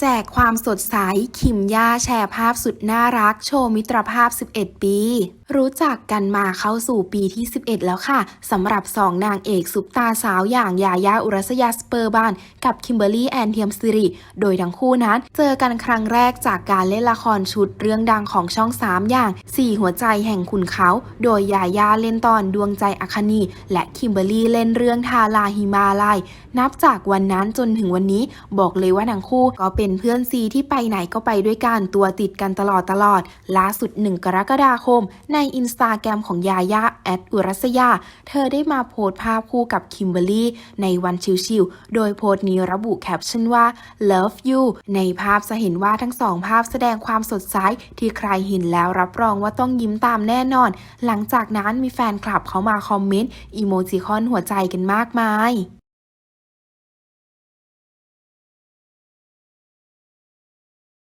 แจกความสดใส คิมย่าแชร์ภาพสุดน่ารัก โชว์มิตรภาพ 11 ปี รู้จักกันมาเข้าสู่ปีที่ 11 แล้วค่ะสำหรับสองนางเอกซุปตาสาวอย่างยายาอุรัสยาสเปอร์บาน กับคิมเบอร์รี่แอนเทียมซิริโดยทั้งคู่นั้น เจอกันครั้งแรกจากการเล่นละครชุดเรื่องดังของช่อง 3 อย่าง 4 หัวใจแห่งขุนเขา โดยยายาเล่นตอนดวงใจอัคนี และคิมเบอร์รี่เล่นเรื่องทาลาฮิมาลัยนับจากวันนั้นจนถึงวันนี้บอกเลยว่าทั้งคู่ก็เป็นเพื่อนซีที่ไปไหนก็ไปด้วยกันตัวติดกันตลอดตลอด ล่าสุด 1 กรกฎาคม ในอินสตาแกรมของยายาแอดอุรัสยา เธอได้มาโพสต์ภาพคู่กับคิมเบอร์รี่ในวันชิวๆ โดยโพสต์นี้ระบุแคปชั่นว่า love you ในภาพจะเห็นว่าทั้งสองภาพแสดงความสดใสที่ใครเห็นแล้วรับรองว่าต้องยิ้มตามแน่นอน หลังจากนั้นมีแฟนคลับเขามาคอมเมนต์อีโมจิคอนหัวใจกันมากมาย